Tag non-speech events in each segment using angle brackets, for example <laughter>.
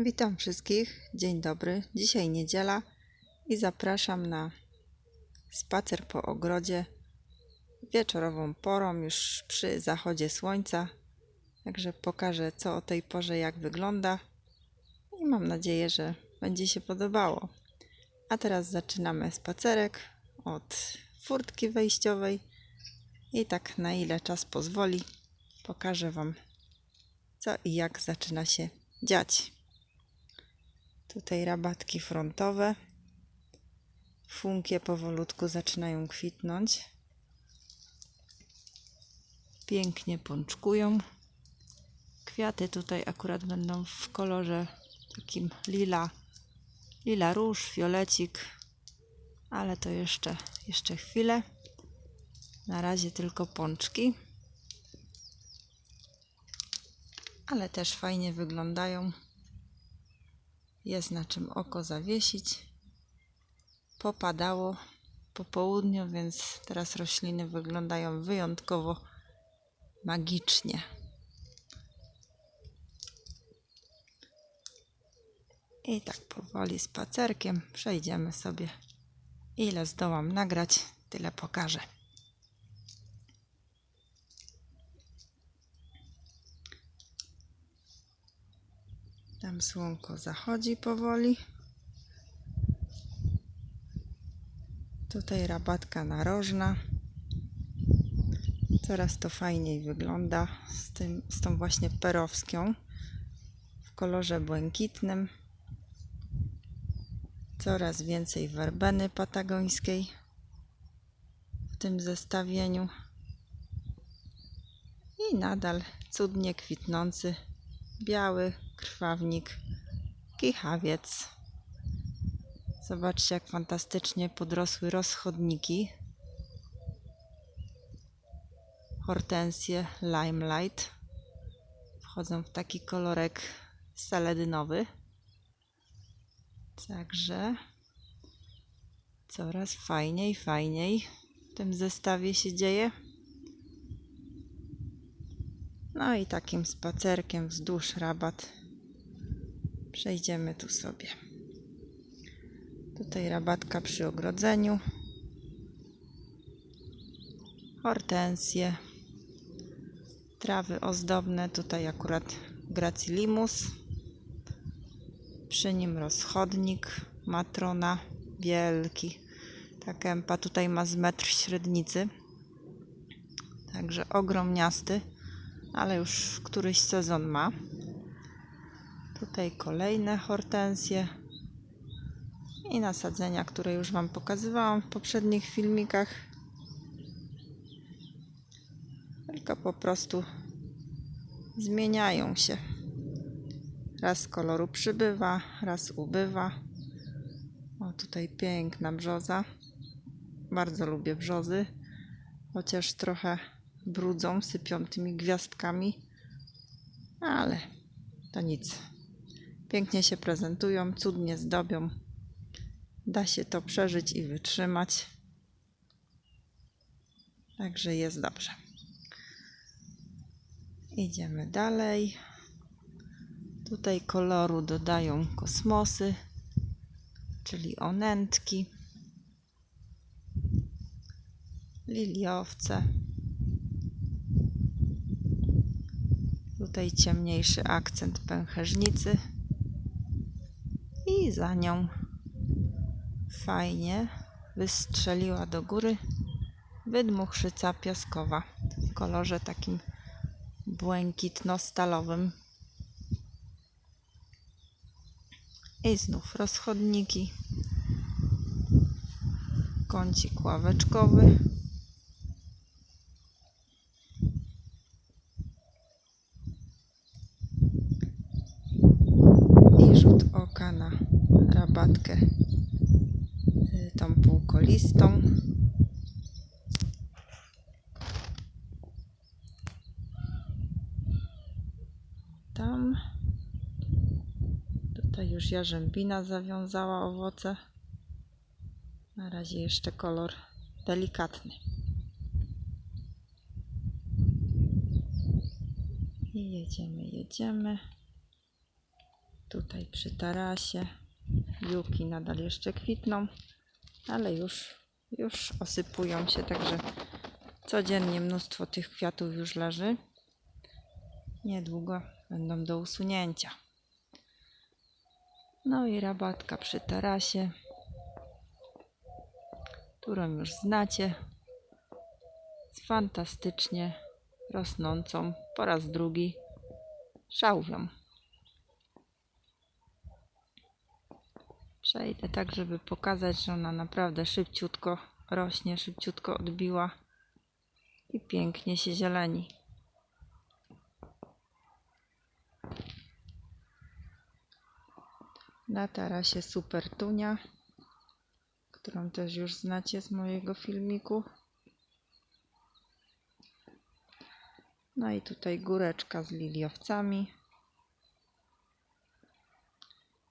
Witam wszystkich. Dzień dobry. Dzisiaj niedziela i zapraszam na spacer po ogrodzie wieczorową porą, już przy zachodzie słońca. Także pokażę, co o tej porze jak wygląda i mam nadzieję, że będzie się podobało. A teraz zaczynamy spacerek od furtki wejściowej i tak na ile czas pozwoli, pokażę Wam, co i jak zaczyna się dziać. Tutaj rabatki frontowe. Funkie powolutku zaczynają kwitnąć. Pięknie pączkują. Kwiaty tutaj akurat będą w kolorze takim lila, lila róż, fiolecik, ale to jeszcze, jeszcze chwilę. Na razie tylko pączki. Ale też fajnie wyglądają. Jest na czym oko zawiesić. Popadało po południu, więc teraz rośliny wyglądają wyjątkowo magicznie. I tak powoli spacerkiem przejdziemy sobie. Ile zdołam nagrać, tyle pokażę. Tam słonko zachodzi powoli. Tutaj rabatka narożna. Coraz to fajniej wygląda z, tym, z tą właśnie perowską w kolorze błękitnym. Coraz więcej werbeny patagońskiej w tym zestawieniu. I nadal cudnie kwitnący biały krwawnik, kichawiec. Zobaczcie, jak fantastycznie podrosły rozchodniki. Hortensje Limelight wchodzą w taki kolorek saledynowy. Także coraz fajniej, fajniej w tym zestawie się dzieje. No i takim spacerkiem wzdłuż rabat przejdziemy tu sobie. Tutaj rabatka przy ogrodzeniu. Hortensje. Trawy ozdobne. Tutaj akurat gracilimus. Przy nim rozchodnik. Matrona. Wielki. Ta kępa tutaj ma z metr średnicy. Także ogromniasty ale już któryś sezon ma. Tutaj kolejne hortensje i nasadzenia, które już Wam pokazywałam w poprzednich filmikach. Tylko po prostu zmieniają się. Raz koloru przybywa, raz ubywa. O, tutaj piękna brzoza. Bardzo lubię brzozy, chociaż trochę brudzą, sypią tymi gwiazdkami, ale to nic. Pięknie się prezentują, cudnie zdobią. Da się to przeżyć i wytrzymać. Także jest dobrze. Idziemy dalej. Tutaj koloru dodają kosmosy, czyli onętki, liliowce. Tutaj ciemniejszy akcent pęcherzycy. I za nią fajnie wystrzeliła do góry wydmuchrzyca piaskowa w kolorze takim błękitno-stalowym. I znów rozchodniki. Kącik ławeczkowy. i rzut oka na rabatkę y, tą półkolistą. Tam tutaj już jarzębina zawiązała owoce. Na razie jeszcze kolor delikatny. I jedziemy, jedziemy. Tutaj przy tarasie juki nadal jeszcze kwitną, ale już, już osypują się, także codziennie mnóstwo tych kwiatów już leży. Niedługo będą do usunięcia. No i rabatka przy tarasie, którą już znacie, fantastycznie rosnącą po raz drugi szałwią. Przejdę tak, żeby pokazać, że ona naprawdę szybciutko rośnie, szybciutko odbiła i pięknie się zieleni. Na tarasie super tunia, którą też już znacie z mojego filmiku. No i tutaj góreczka z liliowcami.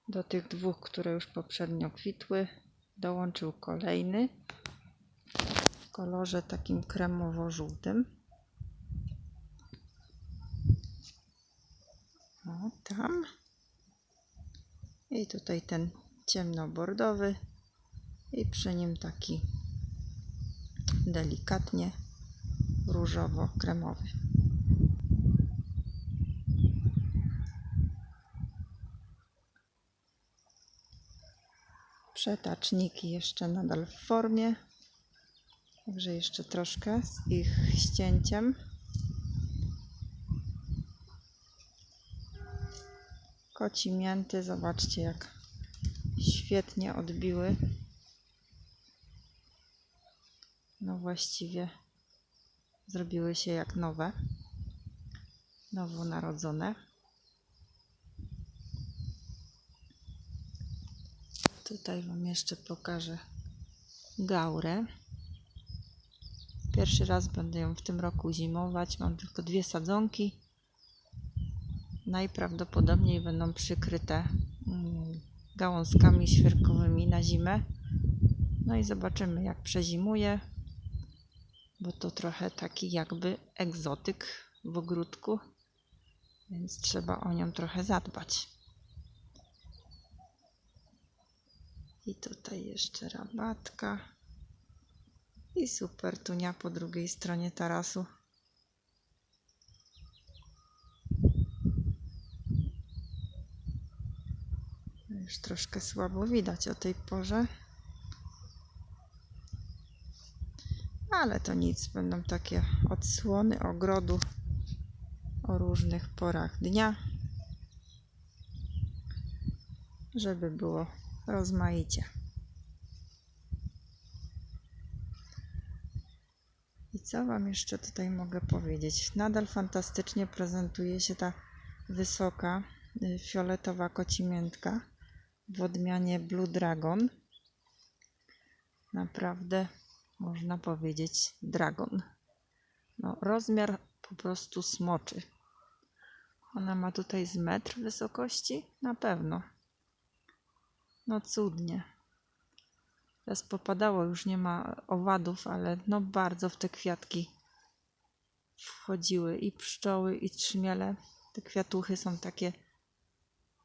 Do tych dwóch, które już poprzednio kwitły, dołączył kolejny w kolorze takim kremowo-żółtym. O, tam. I tutaj ten ciemnobordowy i przy nim taki delikatnie różowo-kremowy. Przetaczniki jeszcze nadal w formie, także jeszcze troszkę z ich ścięciem. Koci mięty, zobaczcie jak świetnie odbiły. No właściwie zrobiły się jak nowe, nowonarodzone. Tutaj Wam jeszcze pokażę gaurę. Pierwszy raz będę ją w tym roku zimować. Mam tylko dwie sadzonki. Najprawdopodobniej będą przykryte mm, gałązkami świerkowymi na zimę. No i zobaczymy jak przezimuje, bo to trochę taki jakby egzotyk w ogródku, więc trzeba o nią trochę zadbać. I tutaj jeszcze rabatka. I super tunia po drugiej stronie tarasu. Już troszkę słabo widać o tej porze. Ale to nic, będą takie odsłony ogrodu o różnych porach dnia, żeby było rozmaicie. I co Wam jeszcze tutaj mogę powiedzieć? Nadal fantastycznie prezentuje się ta wysoka, y, fioletowa kocimiętka w odmianie Blue Dragon. Naprawdę można powiedzieć dragon. No, rozmiar po prostu smoczy. Ona ma tutaj z metr wysokości? Na pewno. No cudnie. Teraz popadało, już nie ma owadów, ale no bardzo w te kwiatki wchodziły i pszczoły, i trzmiele. Te kwiatuchy są takie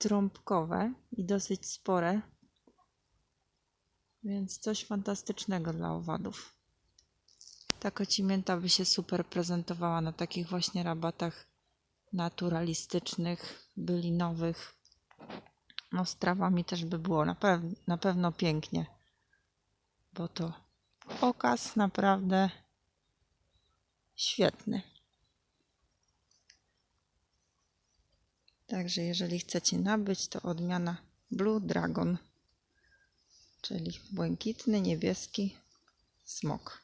trąbkowe i dosyć spore, więc coś fantastycznego dla owadów. Ta kocimięta by się super prezentowała na takich właśnie rabatach naturalistycznych, bylinowych. No z trawami też by było na, pew- na pewno pięknie, bo to okaz naprawdę świetny. Także jeżeli chcecie nabyć, to odmiana Blue Dragon, czyli błękitny, niebieski smok.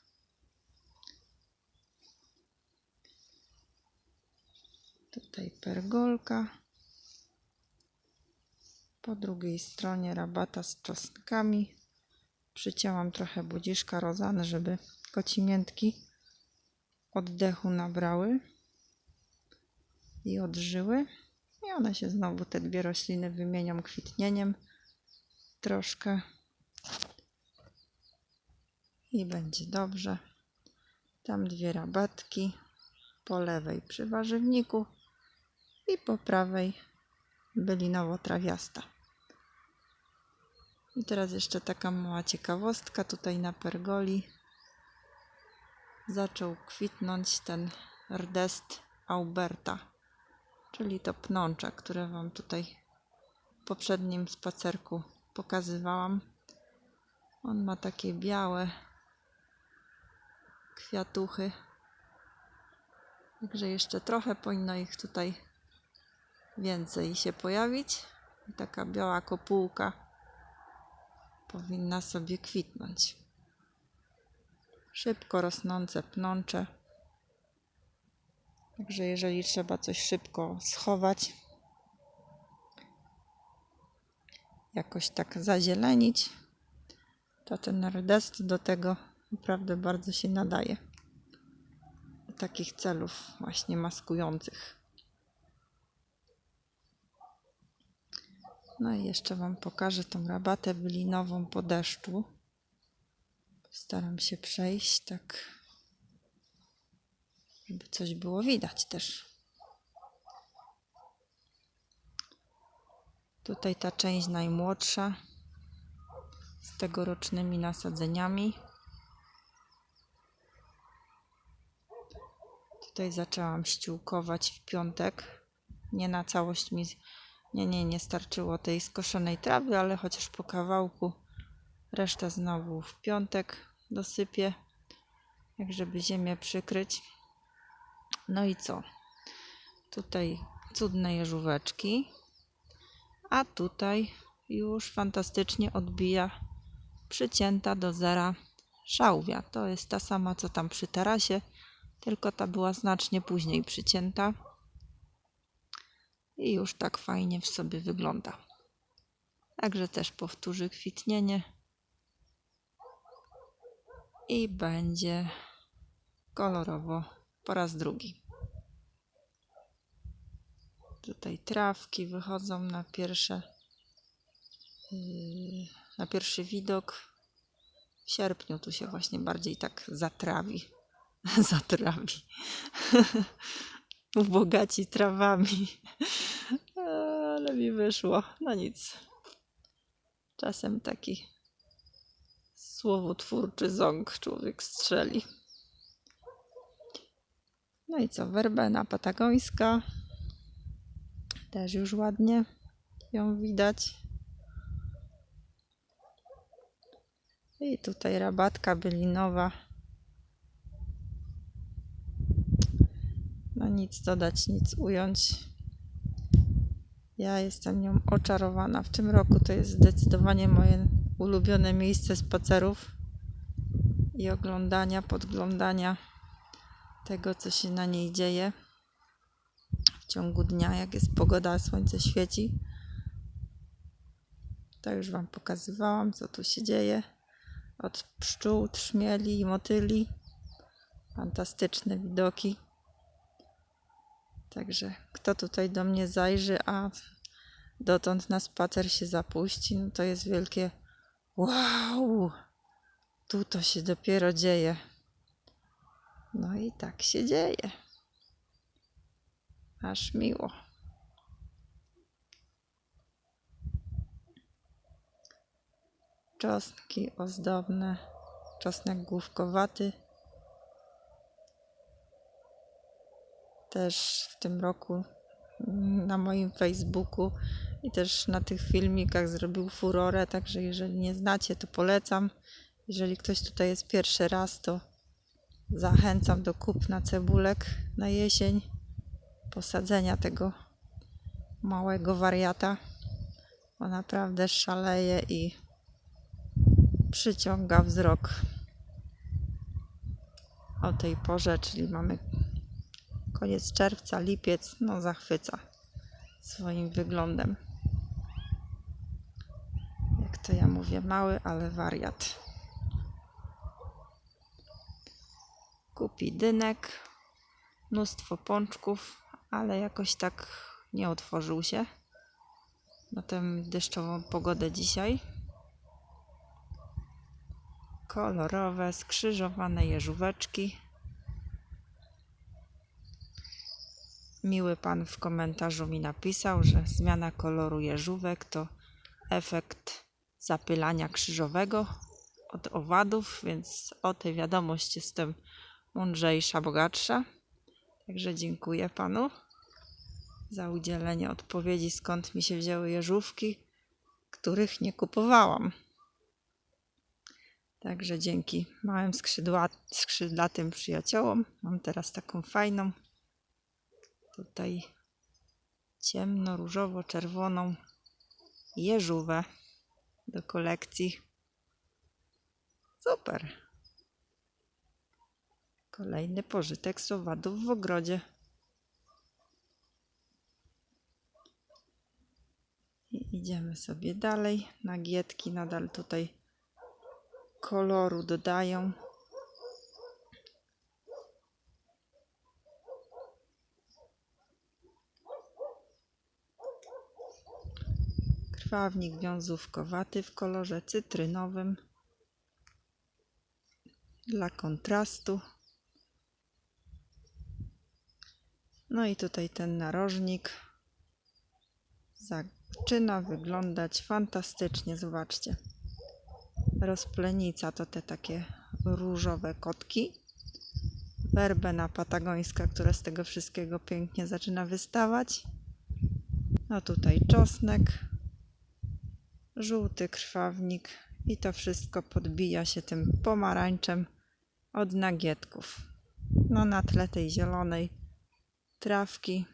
Tutaj pergolka. Po drugiej stronie rabata z czosnkami. Przycięłam trochę budziszka rozany, żeby kocimiętki oddechu nabrały i odżyły. I one się znowu, te dwie rośliny, wymienią kwitnieniem troszkę. I będzie dobrze. Tam dwie rabatki. Po lewej przy warzywniku i po prawej bylinowo-trawiasta. I teraz jeszcze taka mała ciekawostka tutaj na pergoli zaczął kwitnąć ten rdest Auberta, czyli to pnącze, które Wam tutaj w poprzednim spacerku pokazywałam. On ma takie białe kwiatuchy. Także jeszcze trochę powinno ich tutaj więcej się pojawić. I taka biała kopułka powinna sobie kwitnąć. Szybko rosnące pnącze. Także jeżeli trzeba coś szybko schować, jakoś tak zazielenić, to ten rdest do tego naprawdę bardzo się nadaje. Do takich celów właśnie maskujących. No i jeszcze Wam pokażę tą rabatę bylinową po deszczu. Staram się przejść tak, żeby coś było widać też. Tutaj ta część najmłodsza z tegorocznymi nasadzeniami. Tutaj zaczęłam ściółkować w piątek. Nie na całość mi, nie, nie, nie starczyło tej skoszonej trawy, ale chociaż po kawałku resztę znowu w piątek dosypię, jak żeby ziemię przykryć. No i co? Tutaj cudne jeżóweczki, a tutaj już fantastycznie odbija przycięta do zera szałwia. To jest ta sama, co tam przy tarasie, tylko ta była znacznie później przycięta i już tak fajnie w sobie wygląda. Także też powtórzy kwitnienie i będzie kolorowo po raz drugi. Tutaj trawki wychodzą na pierwsze yy, na pierwszy widok. W sierpniu tu się właśnie bardziej tak zatrawi. <laughs> zatrawi. <laughs> Ubogaci trawami. Ale mi wyszło. No nic. Czasem taki słowotwórczy ząg człowiek strzeli. No i co? Werbena patagońska. Też już ładnie ją widać. I tutaj rabatka bylinowa. No nic dodać, nic ująć. Ja jestem nią oczarowana. W tym roku to jest zdecydowanie moje ulubione miejsce spacerów i oglądania, podglądania tego, co się na niej dzieje w ciągu dnia, jak jest pogoda, słońce świeci. To już Wam pokazywałam, co tu się dzieje. Od pszczół, trzmieli i motyli. Fantastyczne widoki. Także kto tutaj do mnie zajrzy, a dotąd na spacer się zapuści, no to jest wielkie wow! Tu to się dopiero dzieje. No i tak się dzieje. Aż miło. Czosnki ozdobne, czosnek główkowaty. Też w tym roku na moim Facebooku i też na tych filmikach zrobił furorę, także jeżeli nie znacie, to polecam. Jeżeli ktoś tutaj jest pierwszy raz, to zachęcam do kupna cebulek na jesień, posadzenia tego małego wariata, bo naprawdę szaleje i przyciąga wzrok o tej porze, czyli mamy koniec czerwca, lipiec, no zachwyca swoim wyglądem. Jak to ja mówię, mały, ale wariat. Kupi dynek, mnóstwo pączków, ale jakoś tak nie otworzył się na tę deszczową pogodę dzisiaj. Kolorowe, skrzyżowane jeżóweczki. miły pan w komentarzu mi napisał, że zmiana koloru jeżówek to efekt zapylania krzyżowego od owadów, więc o tej wiadomość jestem mądrzejsza, bogatsza. Także dziękuję panu za udzielenie odpowiedzi, skąd mi się wzięły jeżówki, których nie kupowałam. Także dzięki małym skrzydła, skrzydlatym przyjaciołom mam teraz taką fajną tutaj ciemno-różowo-czerwoną jeżówę do kolekcji. Super. Kolejny pożytek z owadów w ogrodzie. I idziemy sobie dalej. Nagietki nadal tutaj koloru dodają. Krwawnik wiązówkowaty w kolorze cytrynowym. Dla kontrastu. No i tutaj ten narożnik zaczyna wyglądać fantastycznie. Zobaczcie. Rozplenica to te takie różowe kotki. Werbena patagońska, która z tego wszystkiego pięknie zaczyna wystawać. No tutaj czosnek, żółty krwawnik i to wszystko podbija się tym pomarańczem od nagietków. No na tle tej zielonej trawki.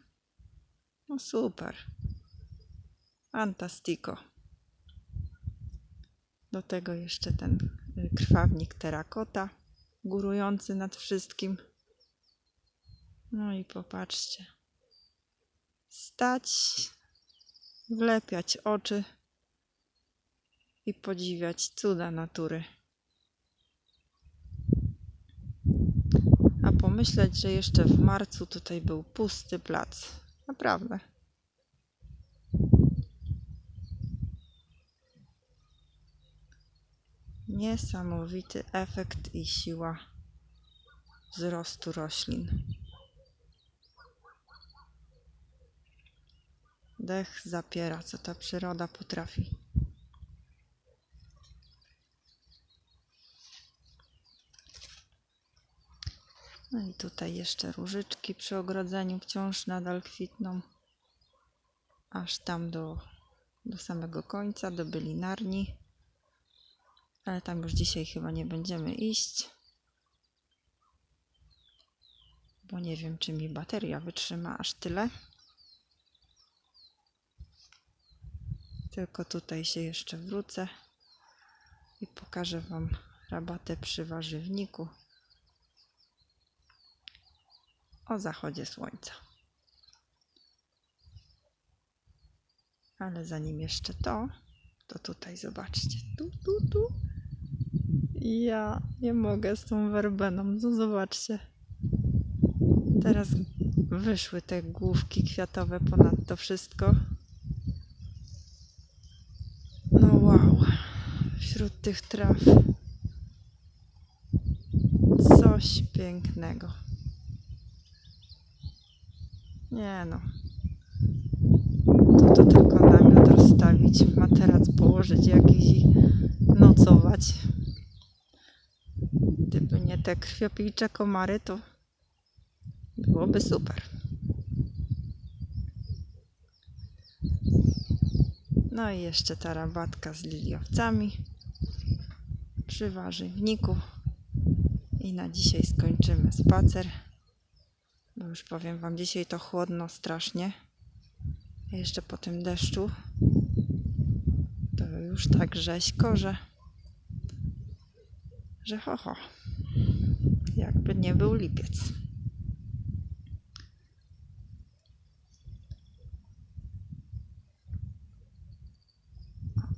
No super. Fantastico. Do tego jeszcze ten y, krwawnik terakota górujący nad wszystkim. No i popatrzcie. Stać, wlepiać oczy i podziwiać cuda natury. A pomyśleć, że jeszcze w marcu tutaj był pusty plac. Naprawdę. Niesamowity efekt i siła wzrostu roślin. Dech zapiera, co ta przyroda potrafi. Tutaj jeszcze różyczki przy ogrodzeniu wciąż nadal kwitną. Aż tam do, do samego końca, do bylinarni. Ale tam już dzisiaj chyba nie będziemy iść. Bo nie wiem, czy mi bateria wytrzyma aż tyle. Tylko tutaj się jeszcze wrócę i pokażę Wam rabatę przy warzywniku o zachodzie słońca. Ale zanim jeszcze to, to tutaj zobaczcie. Tu, tu, tu. Ja nie mogę z tą werbeną. No zobaczcie. Teraz wyszły te główki kwiatowe ponad to wszystko. No wow. Wśród tych traw. Coś pięknego. Nie no. To, to tylko namiot rozstawić, materac położyć jakiś i nocować. Gdyby nie te krwiopijcze komary, to byłoby super. No i jeszcze ta rabatka z liliowcami przy warzywniku. I na dzisiaj skończymy spacer. Już powiem Wam, dzisiaj to chłodno strasznie. Jeszcze po tym deszczu to już tak rzeźko, że że ho, ho. Jakby nie był lipiec.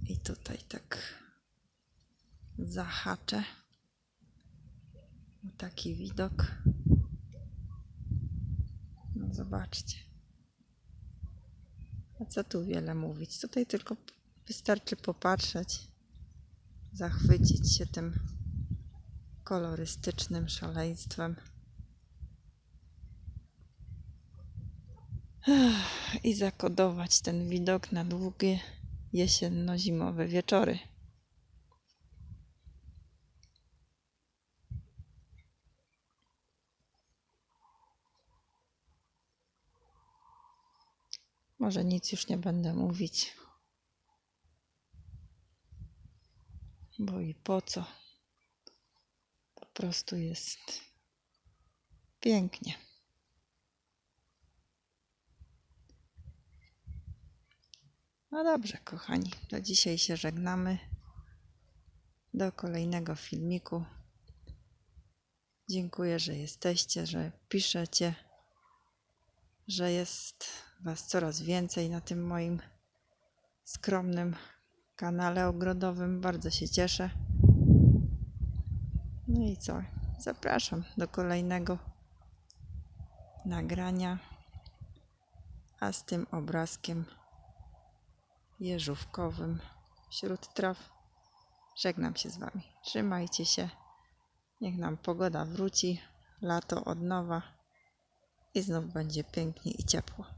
I tutaj tak zahaczę. Taki widok. Zobaczcie. A co tu wiele mówić? Tutaj tylko wystarczy popatrzeć, zachwycić się tym kolorystycznym szaleństwem. i zakodować ten widok na długie jesienno-zimowe wieczory. Może nic już nie będę mówić. Bo i po co? Po prostu jest pięknie. No dobrze, kochani, to dzisiaj się żegnamy. Do kolejnego filmiku. Dziękuję, że jesteście, że piszecie, że jest Was coraz więcej na tym moim skromnym kanale ogrodowym. Bardzo się cieszę. No i co? Zapraszam do kolejnego nagrania. A z tym obrazkiem jeżówkowym wśród traw żegnam się z Wami. Trzymajcie się. Niech nam pogoda wróci, lato od nowa i znów będzie pięknie i ciepło.